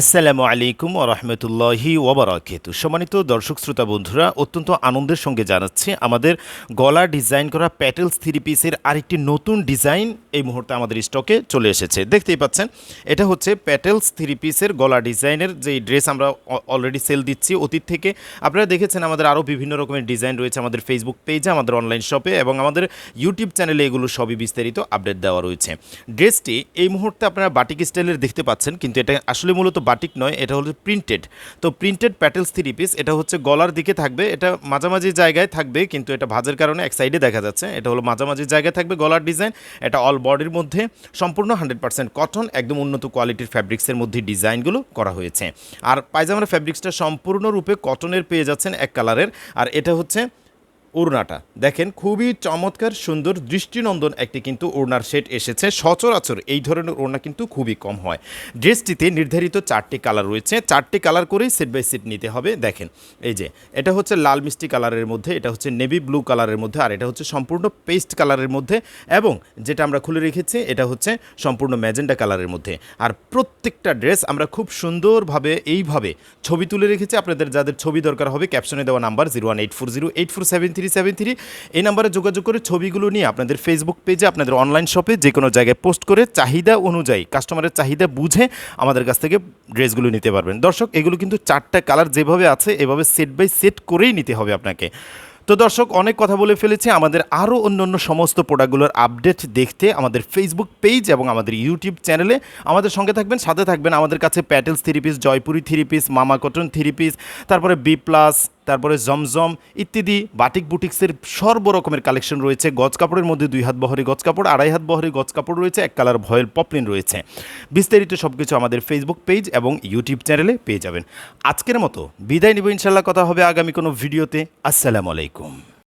আসসালামু আলাইকুম রহমতুল্লাহি ওবরাকেত সম্মানিত দর্শক, শ্রোতা বন্ধুরা, অত্যন্ত আনন্দের সঙ্গে জানাচ্ছি আমাদের গলা ডিজাইন করা প্যাটেলস থ্রি পিসের আরেকটি নতুন ডিজাইন এই মুহূর্তে আমাদের স্টকে চলে এসেছে। দেখতেই পাচ্ছেন, এটা হচ্ছে প্যাটেলস থ্রি পিসের গলা ডিজাইনের যে ড্রেস আমরা অলরেডি সেল দিচ্ছি অতীত থেকে। আপনারা দেখেছেন আমাদের আরও বিভিন্ন রকমের ডিজাইন রয়েছে আমাদের ফেসবুক পেজে আমাদের অনলাইন শপে এবং আমাদের ইউটিউব চ্যানেলে এগুলো সবই বিস্তারিত আপডেট দেওয়া রয়েছে। ড্রেসটি এই মুহূর্তে আপনারা বাটিক স্টাইলের দেখতে পাচ্ছেন, কিন্তু এটা আসলে মূলত বাটিক নয়, এটা হলো প্রিন্টেড তো প্রিন্টেড প্যাটেলস থ্রি পিস এটা হচ্ছে গলার দিকে থাকবে, এটা মাঝামাঝি জায়গায় থাকবে, কিন্তু এটা ভাজের কারণে এক সাইডে দেখা যাচ্ছে। এটা হলো মাঝামাঝি জায়গায় থাকবে গলার ডিজাইন এটা অল বডির মধ্যে, সম্পূর্ণ হান্ড্রেড পার্সেন্ট কটন একদম উন্নত কোয়ালিটির ফ্যাব্রিক্সের মধ্যে ডিজাইনগুলো করা হয়েছে। আর পায়জামার ফ্যাব্রিক্সটা সম্পূর্ণরূপে কটনের পেয়ে যাচ্ছেন এক কালারের আর এটা হচ্ছে ওড়নাটা। দেখেন, খুবই চমৎকার, সুন্দর, দৃষ্টিনন্দন একটি কিন্তু ওড়নার সেট এসেছে। সচরাচর এই ধরনের ওড়না কিন্তু খুবই কম হয়। ড্রেসটিতে নির্ধারিত চারটি কালার রয়েছে। চারটি কালার করেই সেট বাই সেট নিতে হবে। দেখেন, এই যে, এটা হচ্ছে লাল মিষ্টি কালারের মধ্যে, এটা হচ্ছে নেভি ব্লু কালারের মধ্যে, আর এটা হচ্ছে সম্পূর্ণ পেস্ট কালারের মধ্যে। এবং যেটা আমরা খুলে রেখেছি, এটা হচ্ছে সম্পূর্ণ ম্যাজেন্ডা কালারের মধ্যে। আর প্রত্যেকটা ড্রেস আমরা খুব সুন্দরভাবে এইভাবে ছবি তুলে রেখেছি। আপনাদের যাদের ছবি দরকার হবে, ক্যাপশনে দেওয়া number zero one eight four zero, eight four seven three seven three, এই নাম্বারে যোগাযোগ করে ছবিগুলো নিয়ে আপনাদের ফেসবুক পেজে আপনাদের অনলাইন শপে যে কোনো জায়গায় পোস্ট করে চাহিদা অনুযায়ী কাস্টমারের চাহিদা বুঝে আমাদের কাছ থেকে ড্রেসগুলো নিতে পারবেন। দর্শক, এগুলো কিন্তু চারটা কালার যেভাবে আছে, এভাবে সেট বাই সেট করেই নিতে হবে আপনাকে। তো দর্শক, অনেক কথা বলে ফেলেছি, আমাদের আরও অন্য অন্য সমস্ত প্রোডাক্টগুলোর আপডেট দেখতে আমাদের ফেসবুক পেজ এবং আমাদের ইউটিউব চ্যানেলে আমাদের সঙ্গে থাকবেন। সাথে থাকবেন আমাদের কাছে Patels three piece Jaipuri three piece মামা কটন থ্রি পিস তারপরে বি প্লাস তারপরে জমজম ইত্যাদি বাটিক বুটিক্সের সর্ব রকমের কালেকশন রয়েছে। গজ কাপড়ের মধ্যে দুই হাত বহরি গজ কাপড়, আড়াই হাত বহরি গজ কাপড় রয়েছে, এক কালার ভয়েল পপলিন রয়েছে। বিস্তারিত সব কিছু আমাদের ফেসবুক পেজ এবং ইউটিউব চ্যানেলে পেয়ে যাবেন। আজকের মতো বিদায় নিব ইনশাল্লাহ কথা হবে আগামী কোনো ভিডিওতে আসসালামু আলাইকুম।